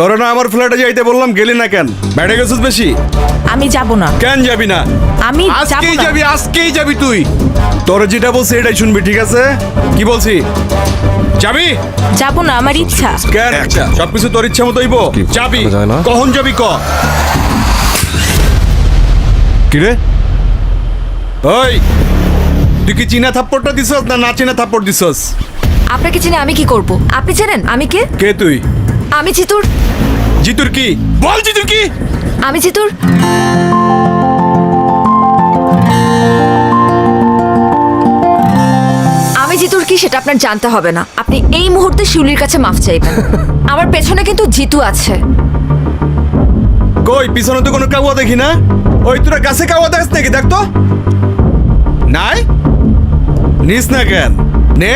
তোরা না আমার ফ্ল্যাটে যাইতে বললাম গেলি না কেন? বেড়ে গেছিস বেশি? আমি যাব না। কেন যাবি না? আমি যাব আজকেই না যাবি আজকেই যাবি তুই। তোর যেটা বলছি এটাই শুনবি ঠিক আছে? কি বলছি? যাবি? যাব না আমার ইচ্ছা। কেন? একটা। সবকিছু তোর ইচ্ছা মতো হইব। যাবি। যায় না? কখন যাবি ক? কিরে? ওই! তুই কি চীনা থাপ্পড়টা দিছস না না চীনা থাপ্পড় দিছস? আপনাকে চিনে আমি কি করব? আপনি চেনেন? আমি কে? কে তুই? আমি চিতুর জিতুর কি? বল জিতুর কি? আমি চিতুর আমি জিতুর কি সেটা আপনার জানতে হবে না। আপনি এই মুহূর্তে শিউলির কাছে মাফ চাইবেন। আমার পেছনে কিন্তু জিতু আছে। কই পিছনে তো কোনো কাউয়া দেখি না? ওই তোরা গাছে কাউয়া দেখ নাকি? দেখ তো। নাই? নিস না কেন। নে?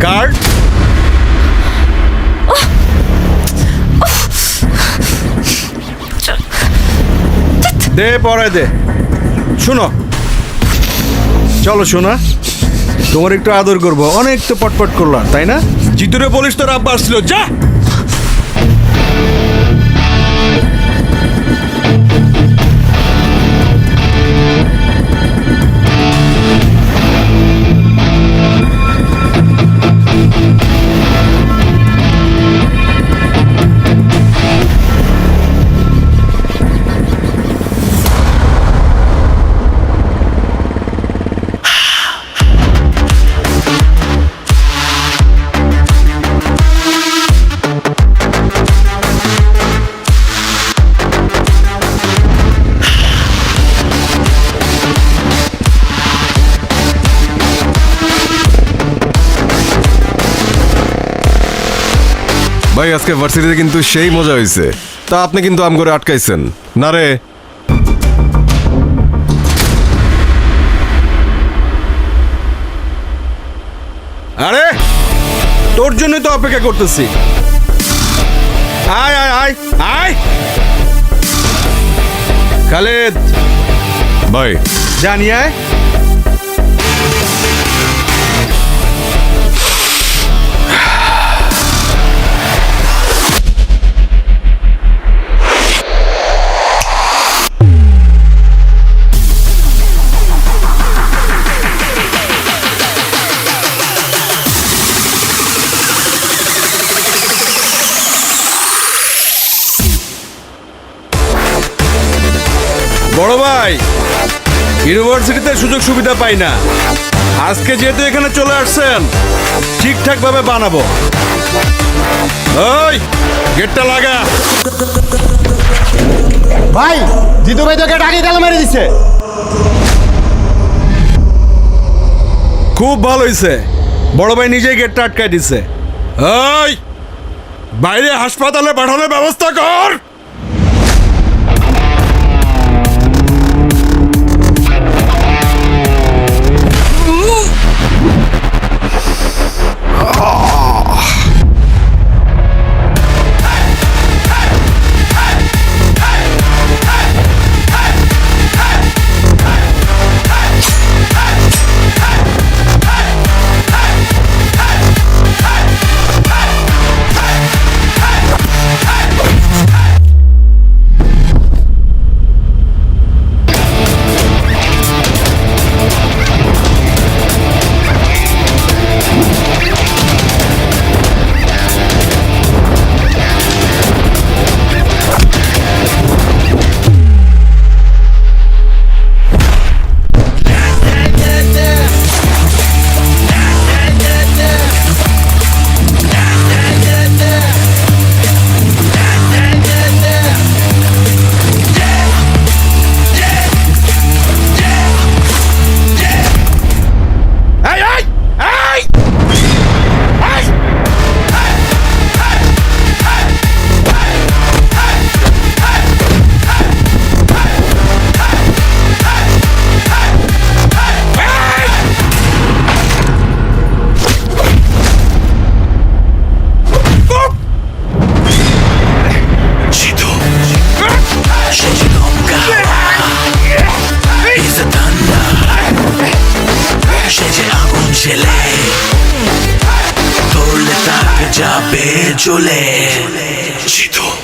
কার্ড দে, পরে দে। শোনো। চলো শোনা তোমার একটু আদর করব। অনেক তো পটপট করলাম, তাই না? জিতুরে বলিস তোর আব্বা আসছিল যা! ভাই আজকে ভার্সিটিতে কিন্তু সেই মজা হয়েছে তা আপনি কিন্তু আম করে আটকাইছেন। না রে। আরে তোর জন্যই তো অপেক্ষা করতেছি। আয় আয় আয় আয়। খালেদ। ভাই। জানি আয়। বড় ভাই ইউনিভার্সিটিতে সুযোগ সুবিধা পাই না। আজকে যেহেতু এখানে চলে আসছেন ঠিকঠাক ভাবে বানাবো। ওই গেটটা লাগা। ভাই জিতু ভাই তোকে আগে তালা মেরে দিচ্ছে খুব ভালো হয়েছে বড় ভাই নিজেই গেটটা আটকায় দিছে। ওই বাইরে হাসপাতালে পাঠানোর ব্যবস্থা কর। যাবে চলে। জিতো